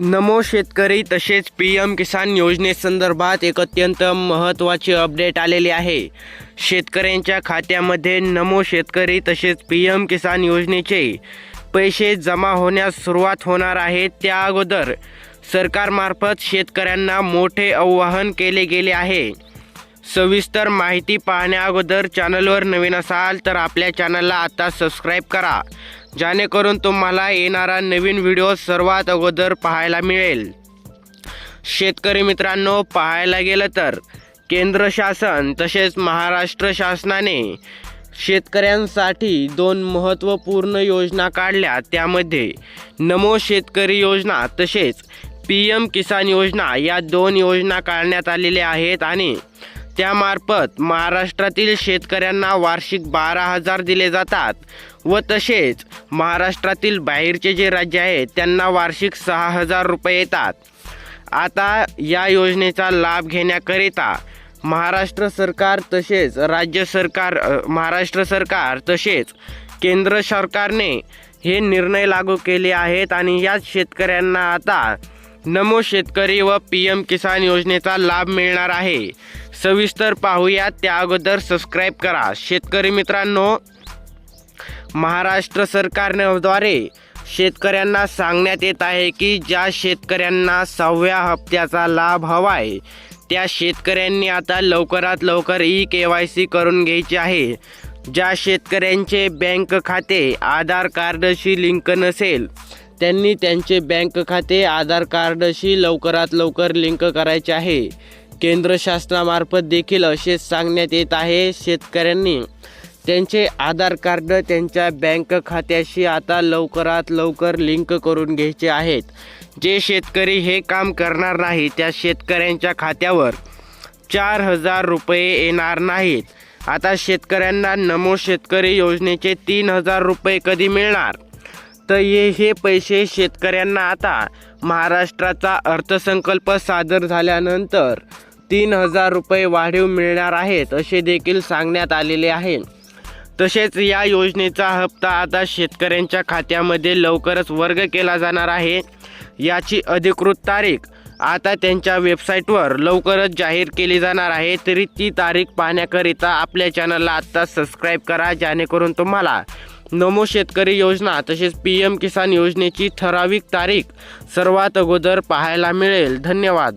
नमो शेतकरी तसेच P M किसान योजनेसंदर्भात एक अत्यंत महत्त्वाचे अपडेट आलेले आहे. शेतकऱ्यांच्या खात्यामध्ये नमो शेतकरी तसेच पी एम किसान योजनेचे पैसे जमा होण्यास सुरुवात होणार आहे त्या अगोदर. सरकारमार्फत शेतकऱ्यांना मोठे आवाहन केले गेले आहे. सविस्तर माहिती पाहण्या अगोदर चॅनलवर नवीन असाल तर आपल्या चॅनलला आता सबस्क्राईब करा. जेणेकरून तुम्हाला येणारा नवीन व्हिडिओ सर्वात अगोदर पाहायला मिळेल. शेतकरी मित्रांनो पाहायला गेलं तर केंद्र शासन तसेच महाराष्ट्र शासनाने शेतकऱ्यांसाठी दोन महत्त्वपूर्ण योजना काढल्या. त्यामध्ये नमो शेतकरी योजना तसेच पी एम किसान योजना या दोन योजना काढण्यात आलेल्या आहेत आणि त्यामार्फत महाराष्ट्रातील शेतकऱ्यांना वार्षिक बारा हजार दिले जातात. व तसेच महाराष्ट्रातील बाहेरचे जे राज्य आहेत त्यांना वार्षिक सहा हजार रुपये येतात. आता या योजनेचा लाभ घेण्याकरिता महाराष्ट्र सरकार तसेच राज्य सरकार महाराष्ट्र सरकार तसेच केंद्र सरकारने हे निर्णय लागू केले आहेत आणि याच शेतकऱ्यांना आता नमो शेतकरी व पी एम किसान योजनेचा लाभ मिळणार आहे. सविस्तर पाहूया त्या अगोदर सबस्क्राईब करा. शेतकरी मित्रांनो महाराष्ट्र सरकारद्वारे शेतकऱ्यांना सांगण्यात येत आहे की ज्या शेतकऱ्यांना सहाव्या हप्त्याचा लाभ हवा आहे त्या शेतकऱ्यांनी आता लवकरात लवकर ई के वाय सी करून घ्यायची आहे. ज्या शेतकऱ्यांचे बँक खाते आधार कार्डशी लिंक नसेल त्यांनी त्यांचे बँक खाते आधार कार्डशी लवकरात लवकर लिंक करायचे आहे. केंद्र शासनामार्फत देखील असे सांगण्यात येत आहे शेतकऱ्यांनी. त्यांचे आधार कार्ड त्यांच्या बँक खात्याशी आता लवकरात लवकर लिंक करून घ्यायचे आहेत. जे शेतकरी हे काम करणार नाही त्या शेतकऱ्यांच्या खात्यावर चार हजार रुपये येणार नाहीत. आता शेतकऱ्यांना नमो शेतकरी योजनेचे तीन हजार रुपये कधी मिळणार? तर हे हे पैसे शेतकऱ्यांना आता महाराष्ट्राचा अर्थसंकल्प सादर झाल्यानंतर तीन हजार रुपये वाढीव मिळणार आहेत असे देखील सांगण्यात आलेले आहे. तसेच या योजनेचा हप्ता आता शेतकऱ्यांच्या खात्यामध्ये लवकरच वर्ग केला जाणार आहे. याची अधिकृत तारीख आता त्यांच्या वेबसाईटवर लवकरच जाहीर केली जाणार आहे. तरी ती तारीख पाहण्याकरिता आपल्या चॅनलला आत्ता सबस्क्राईब करा जेणेकरून तुम्हाला नमो शेतकरी योजना तसेच पी एम किसान योजनेची ठराविक तारीख सर्वात अगोदर पाहायला मिळेल. धन्यवाद.